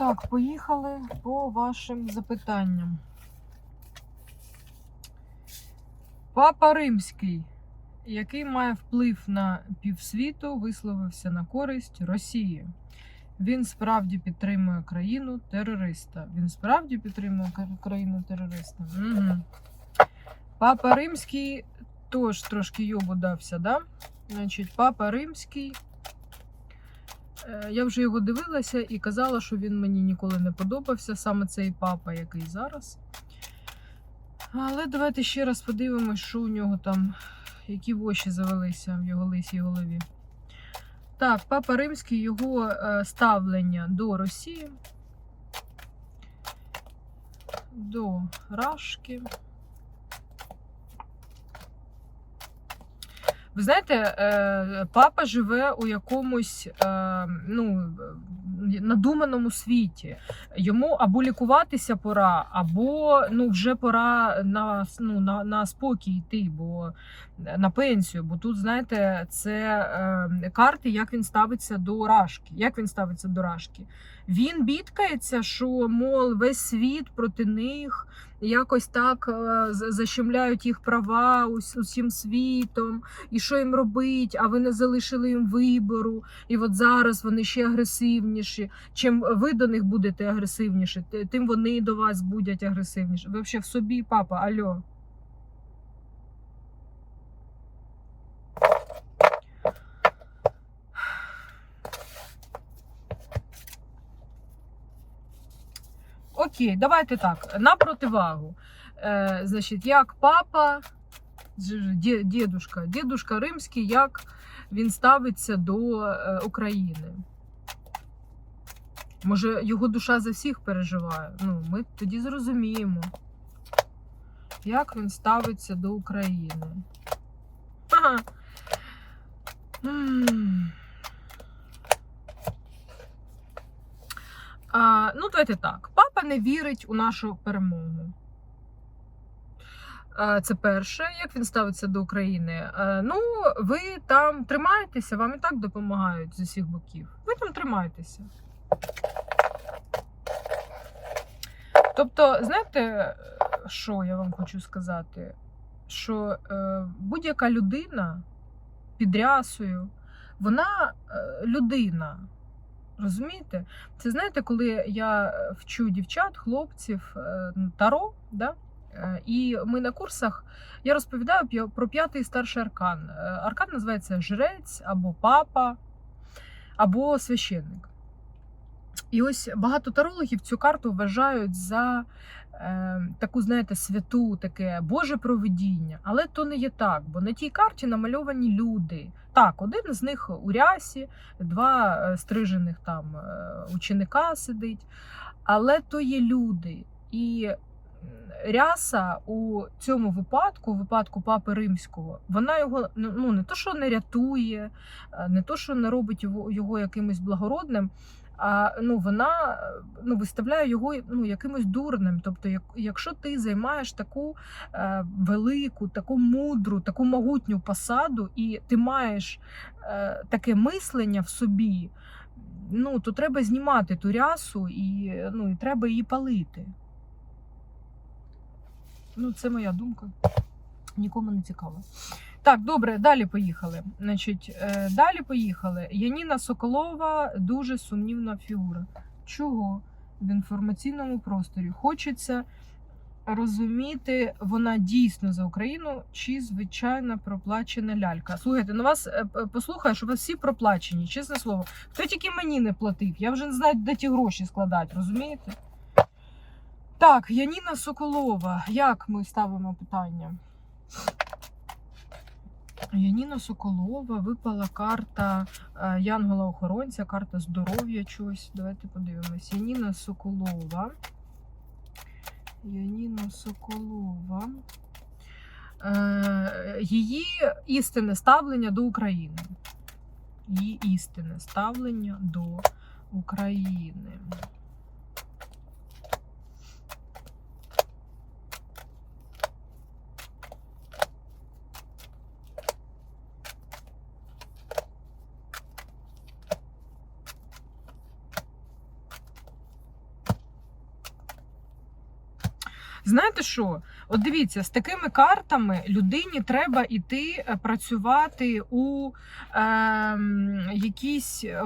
Так, поїхали по вашим запитанням. Папа Римський, який має вплив на півсвіту, висловився на користь Росії. Він справді підтримує країну терориста. Він справді підтримує країну терориста. Угу. Папа Римський теж трошки йобу дався, да? Значить, Папа Римський. Е, Я вже його дивилася і казала, що він мені ніколи не подобався, саме цей папа, який зараз. Але давайте ще раз подивимось, що у нього там, які воші завелися в його лисій голові. Так, папа Римський, його е, ставлення до Росії, до Рашки. Ви знаєте, е, папа живе у якомусь е, ну, надуманому світі. Йому або лікуватися пора, або ну, вже пора на, ну, на, на спокій йти, бо на пенсію. Бо тут, знаєте, це е, карти, як він ставиться до рашки. Як він ставиться до рашки? Він бідкається, що мол, весь світ проти них якось так е, защемляють їх права усім світом, і що їм робить, а ви не залишили їм вибору. І от зараз вони ще агресивніші. Чим ви до них будете агресивніші, тим вони до вас будуть агресивніші. Ви взагалі в собі, папа, альо. Окей, давайте так. На противагу. Е, значить, як папа, дідушка, дідушка римський, як він ставиться до е, України. Може, його душа за всіх переживає. Ну, ми тоді зрозуміємо, як він ставиться до України. Ага. М. А, ну, давайте так. Папа не вірить у нашу перемогу. А, Це перше, як він ставиться до України. А, Ну, ви там тримаєтеся, вам і так допомагають з усіх боків. Ви там тримаєтеся. Тобто, знаєте, що я вам хочу сказати? Що е, будь-яка людина під рясою, вона е, людина. Розумієте? Це знаєте, коли я е, вчу дівчат, хлопців е, таро, да? е, і ми на курсах я розповідаю про п'ятий старший аркан. Аркан називається жрець або папа, або священник. І ось багато тарологів цю карту вважають за е, таку, знаєте, святу, таке Боже провидіння. Але то не є так, бо на тій карті намальовані люди. Так, один з них у рясі, два е, стрижених там е, ученика сидить, але то є люди. І ряса у цьому випадку, у випадку папи римського, вона його ну ну, не то, що не рятує, е, не то, що не робить його, його якимось благородним. А ну вона е, ну виставляє його ну якимось дурним. Тобто, як, якщо ти займаєш таку е, велику, таку мудру, таку могутню посаду, і ти маєш е, таке мислення в собі, ну то треба знімати ту рясу і ну і треба її палити. Ну, це моя думка. Нікому не цікаво. Так, добре, далі поїхали. Значить, е, далі поїхали. Яніна Соколова дуже сумнівна фігура. Чого? В інформаційному просторі хочеться розуміти, вона дійсно за Україну чи звичайна проплачена лялька. Слухайте, ну вас е, послухаю, що у вас всі проплачені, чесне слово. Хто тільки мені не платив? Я вже не знаю, де ті гроші складати, розумієте? Так, Яніна Соколова. Як ми ставимо питання? Яніна Соколова випала карта е, Янгола-охоронця, карта здоров'я чогось. Давайте подивимось. Яніна Соколова. Яніна Соколова. Е, Її істинне ставлення до України. Її істинне ставлення до України. Знаєте що? От дивіться, з такими картами людині треба йти е, працювати у е, якісь е,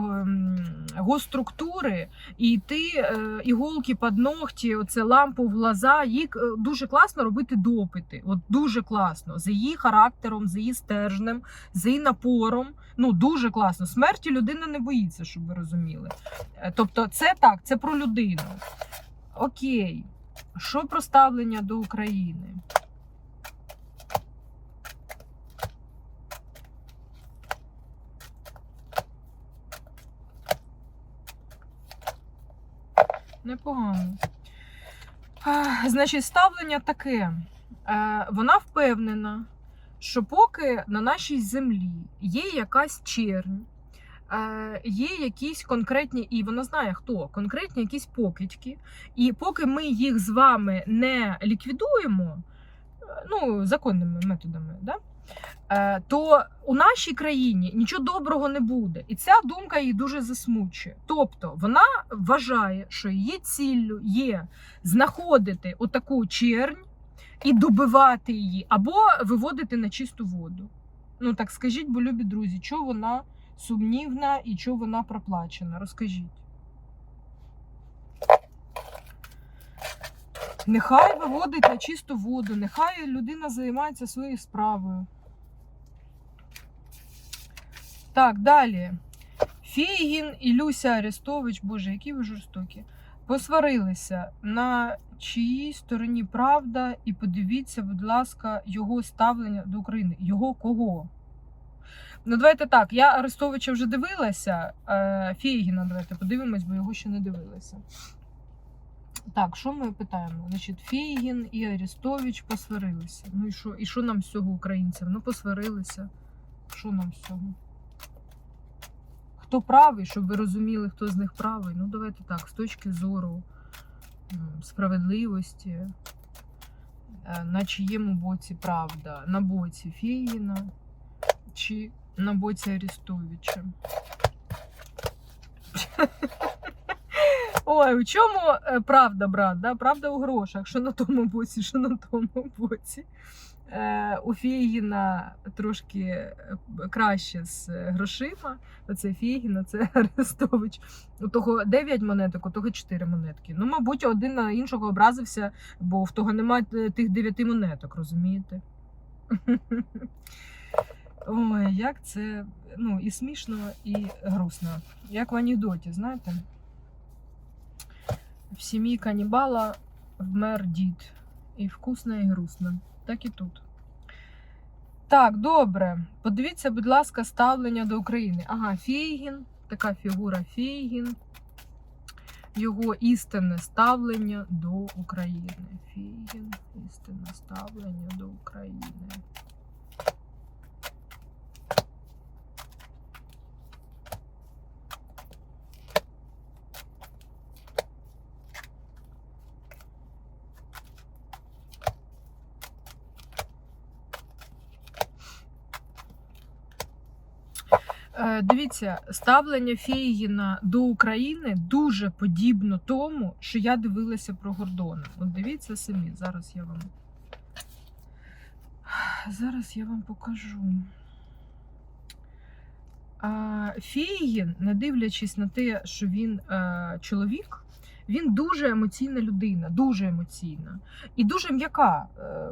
госструктури і йти е, іголки під ногті, оце лампу в глаза. Їй е, дуже класно робити допити. От дуже класно. За її характером, за її стержнем, за її напором. Ну дуже класно. Смерті людина не боїться, щоб ви розуміли. Е, Тобто, це так, це про людину. Окей. Що про ставлення до України? Непогано. Значить, ставлення таке. Е, Вона впевнена, що поки на нашій землі є якась чернь, є якісь конкретні, і вона знає хто, конкретні якісь покидьки, і поки ми їх з вами не ліквідуємо, е, ну, законними методами, да? е, то у нашій країні нічого доброго не буде. І ця думка її дуже засмучує. Тобто вона вважає, що її ціллю є знаходити отаку чернь і добивати її, або виводити на чисту воду. Ну так скажіть, бо любі друзі, чого вона сумнівна і чого вона проплачена? Розкажіть. Нехай виводить на чисту воду, нехай людина займається своєю справою. Так, далі. Фейгін і Люся Арестович, боже, які ви жорстокі. Посварилися на чиїй стороні правда, і подивіться, будь ласка, його ставлення до України. Його кого? Ну, давайте так. Я Арестовича вже дивилася. е, Фейгіна давайте подивимось, бо його ще не дивилася. Так, що ми питаємо? Значить, Фейгін і Арестович посварилися. Ну і що? І що нам з цього українцям? Ну, посварилися. Що нам з цього? Хто правий, щоб ви розуміли, хто з них правий? Ну, давайте так, з точки зору справедливості, е, на чиєму боці правда? На боці Фейгіна чи на боці Арестовича? Ой, у чому е, правда, брат? Да? Правда у грошах, що на тому боці, що на тому боці. Е, у Фейгіна трошки е, краще з е, грошима. Оце Фейгіна, це Арестович. У того 9 монеток, у того 4 монетки. Ну, мабуть, один на іншого образився, бо в того немає тих 9 монеток, розумієте? Ой, як це ну, і смішно, і грустно. Як в анекдоті, знаєте? В сім'ї канібала вмер дід. І вкусно, і грустно. Так і тут. Так, добре. Подивіться, будь ласка, ставлення до України. Ага, Фейгін, така фігура Фейгін. Його істинне ставлення до України. Фейгін, істинне ставлення до України. Е, Дивіться, ставлення Фейгіна до України дуже подібно тому, що я дивилася про Гордона. От дивіться самі, зараз я вам. Зараз я вам покажу. А, Фейгін, не дивлячись на те, що він е, чоловік, він дуже емоційна людина, дуже емоційна і дуже м'яка. Е,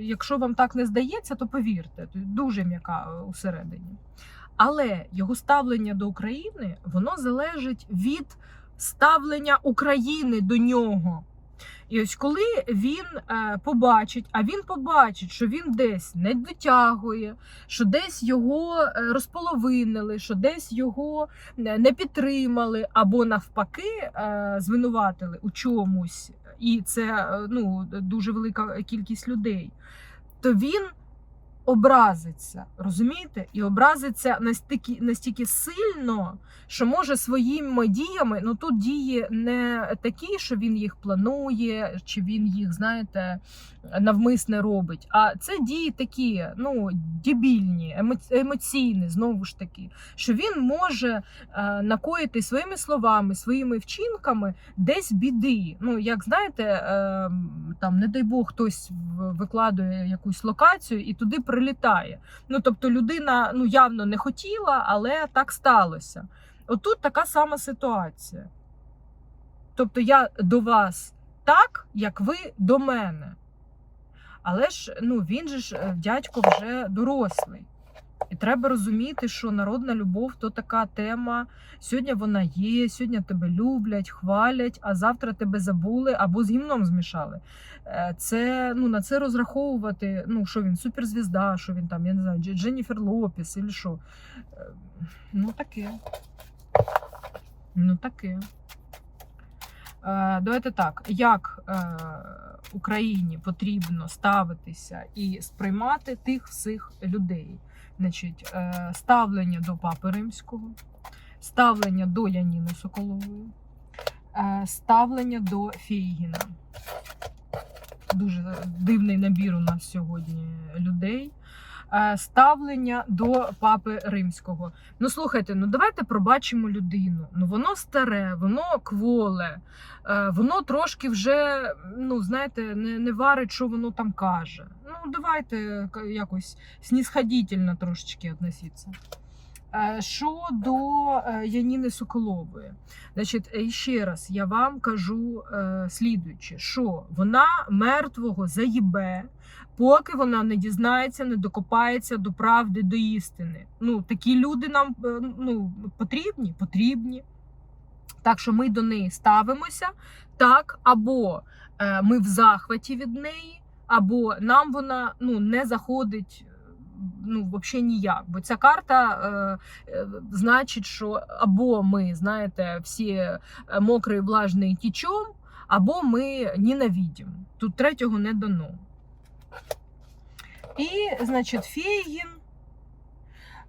Якщо вам так не здається, то повірте, дуже м'яка е, усередині. Але його ставлення до України воно залежить від ставлення України до нього. І ось коли він е, побачить, а він побачить, що він десь не дотягує, що десь його е, розполовинили, що десь його не не підтримали, або навпаки е, звинуватили у чомусь, і це е, ну, дуже велика кількість людей, то він образиться, розумієте? І образиться настільки, настільки сильно, що може своїми діями, ну тут дії не такі, що він їх планує, чи він їх, знаєте, навмисне робить. А це дії такі, ну, дебільні, емо- емоційні, знову ж таки, що він може е, накоїти своїми словами, своїми вчинками десь біди. Ну, як знаєте, е, там, не дай Бог, хтось викладує якусь локацію і туди прилітає. Ну, тобто людина ну, явно не хотіла, але так сталося. Отут така сама ситуація. Тобто я до вас так, як ви до мене. Але ж ну, він же ж е, дядько вже дорослий. І треба розуміти, що народна любов то така тема. Сьогодні вона є, сьогодні тебе люблять, хвалять, а завтра тебе забули або з гімном змішали. Е, Це ну на це розраховувати. Ну що він суперзвізда, що він там, я не знаю, Дж- Дженніфер Лопес, і що. Е, Ну таке. Ну таке. Е, Давайте так, як е, Україні потрібно ставитися і сприймати тих всіх людей. Значить, е, ставлення до Папи Римського, ставлення до Яніни Соколової, ставлення до Фейгіна. Дуже дивний набір у нас сьогодні людей. Е, Ставлення до папи римського. Ну слухайте, ну давайте пробачимо людину. Ну воно старе, воно кволе, е, воно трошки вже, ну знаєте, не, не варить, що воно там каже. Ну давайте якось снісходительно трошечки відноситися. Е, Щодо е, Яніни Соколової, значить, е, ще раз я вам кажу слідуюче, що вона мертвого заїбе, поки вона не дізнається, не докопається до правди, до істини. Ну, такі люди нам ну, потрібні? Потрібні. Так що ми до неї ставимося так, або ми в захваті від неї, або нам вона ну, не заходить ну, взагалі ніяк. Бо ця карта е, е, значить, що або ми, знаєте, всі е, мокрий, влажний тічом, або ми ненавидимо. Тут третього не дано. І, значить, Фейгін.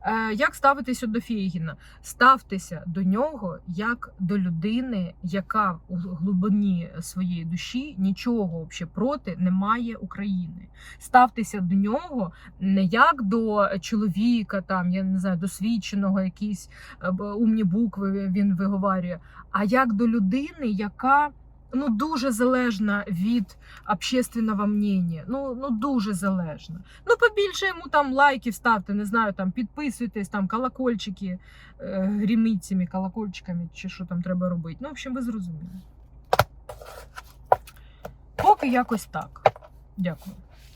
Е, Як ставитися до Фейгіна? Ставтеся до нього як до людини, яка у глибині своєї душі нічого взагалі проти не має України. Ставтеся до нього не як до чоловіка, там я не знаю, досвідченого, якісь е, умні букви він виговарює, а як до людини, яка ну дуже залежна від общественного мнення. Ну, ну дуже залежна. Ну, побільше йому там лайків ставте, не знаю, там підписуйтесь, там колокольчики, е, гріміть цими колокольчиками, чи що там треба робити. Ну, в общем, ви зрозуміли. Поки якось так. Дякую.